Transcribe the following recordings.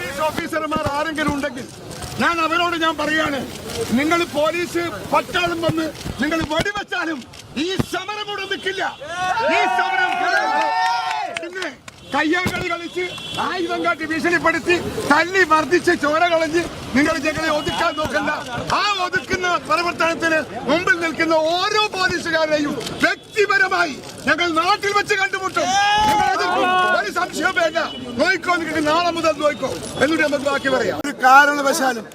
Police ഓഫീസർമാർ ആരെങ്കിലും ഉണ്ടെങ്കിൽ ഞാൻ അവരോട് ഞാൻ പറയാണ് നിങ്ങൾ പോലീസ് പട്ടാളം വന്ന് നിങ്ങൾ വെടിവെച്ചാലും ഈ സമരം കൂടെ നിൽക്കില്ല. ഈ സമരം പിന്നെ കയ്യാങ്കളി കളിച്ച് ആയുധം കാട്ടി ഭീഷണിപ്പെടുത്തി തല്ലി വർദ്ധിച്ച് ചോര കളഞ്ഞ് നിങ്ങൾ ഞങ്ങളെ ഒതുക്കാൻ നോക്കണ്ട. ആ ഒതുക്കുന്ന പ്രവർത്തനത്തിന് മുമ്പിൽ നിൽക്കുന്ന ഓരോ പോലീസുകാരെയും വ്യക്തിപരമായി ഞങ്ങൾ നാട്ടിൽ വെച്ച് കണ്ടുമുട്ടും. വേണ്ട നോയിക്കോ നിങ്ങൾക്ക് നാളെ മുതൽ നോയിക്കോ. എന്നിട്ട് നമുക്ക് ബാക്കി കാരണവശാലും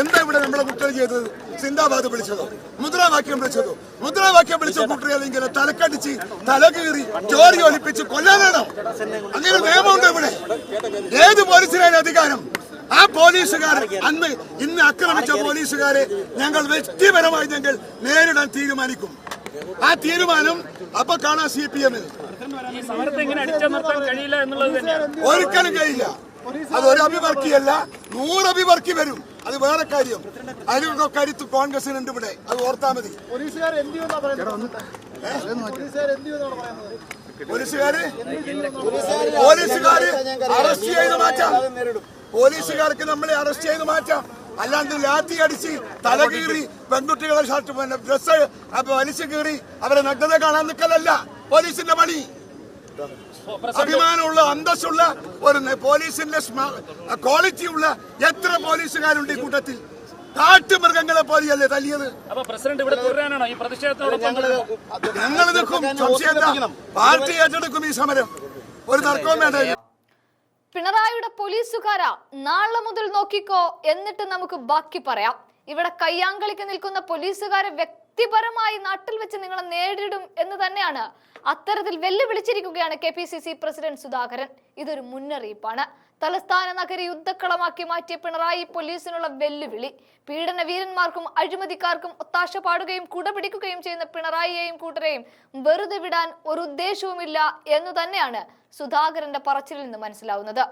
എന്താ ഇവിടെ നമ്മളെ കുട്ടികൾ ചെയ്തത്? സിന്ദാബാദ് വിളിച്ചതോ? മുദ്രാവാക്യം വിളിച്ചതോ? മുദ്രാവാക്യം വിളിച്ച കുട്ടികൾ ഇങ്ങനെ തലക്കടിച്ച് തലകീറി ജോലി ഒലിപ്പിച്ച് കൊല്ലാനാണോ? അങ്ങനെ നിയമമുണ്ടോ ഇവിടെ? ഏത് പോലീസിനാണ് അധികാരം? ആ പോലീസുകാർ അന്ന് ഇന്ന് ആക്രമിച്ച പോലീസുകാരെ ഞങ്ങൾ വ്യക്തിപരമായി ഞങ്ങൾ നേരിടാൻ തീരുമാനിക്കും. ആ തീരുമാനം അപ്പൊ കാണാം സി പി എമ്മിൽ ഒരിക്കലും കഴിയില്ല. അത് ഒരു അഭിവർക്കിയല്ല നൂറ് അഭിവർക്കി വരും. അത് വേറെ കാര്യം. അതിനൊക്കെ കരുത്ത് കോൺഗ്രസിനുണ്ട് ഇവിടെ. അത് ഓർത്താ മതി. പോലീസുകാര്? പോലീസുകാര് അറസ്റ്റ് ചെയ്ത് മാറ്റാം. പോലീസുകാർക്ക് നമ്മളെ അറസ്റ്റ് ചെയ്ത് മാറ്റാം. അല്ലാണ്ട് ലാത്തി അടിച്ച് തല കീറി പെൺകുട്ടികളെ ഷർട്ട് പിന്നെ ഡ്രസ് വലിച്ചു കീറി അവരെ നഗ്നത കാണാൻ നിൽക്കലല്ല. പോലീസിന്റെ പണി. അഭിമാനമുള്ള അന്തസ്സുള്ള ഒരു പോലീസിന്റെ ക്വാളിറ്റി ഉള്ള എത്ര പോലീസുകാരുണ്ട് ഈ കൂട്ടത്തിൽ? കാട്ടുമൃഗങ്ങളെ പോലെയല്ലേ തല്ലിയത്? ഞങ്ങൾ നിൽക്കും. പാർട്ടി ഏറ്റെടുക്കും ഈ സമരം. ഒരു തർക്കവും വേണ്ട. പിണറായിയുടെ പോലീസുകാരാ നാളെ മുതൽ നോക്കിക്കോ എന്നിട്ട് നമുക്ക് ബാക്കി പറയാം. ഇവിടെ കയ്യാങ്കളിക്ക് നിൽക്കുന്ന പോലീസുകാരെ വ്യക്തിപരമായി നാട്ടിൽ വെച്ച് നിങ്ങളെ നേരിടും എന്ന് തന്നെയാണ് അത്തരത്തിൽ വെല്ലുവിളിച്ചിരിക്കുകയാണ് K P C C president Sudhakaran. ഇതൊരു മുന്നറിയിപ്പാണ്. തലസ്ഥാന നഗരി യുദ്ധക്കളമാക്കി മാറ്റിയ പിണറായി പോലീസിനുള്ള വെല്ലുവിളി. പീഡന വീരന്മാർക്കും അഴിമതിക്കാർക്കും ഒത്താശ പാടുകയും കുടപിടിക്കുകയും ചെയ്യുന്ന പിണറായിയെയും കൂട്ടരെയും വെറുതെ വിടാൻ ഒരു ഉദ്ദേശവുമില്ല എന്ന് തന്നെയാണ് സുധാകരന്റെ പറച്ചിലിൽ നിന്ന് മനസ്സിലാവുന്നത്.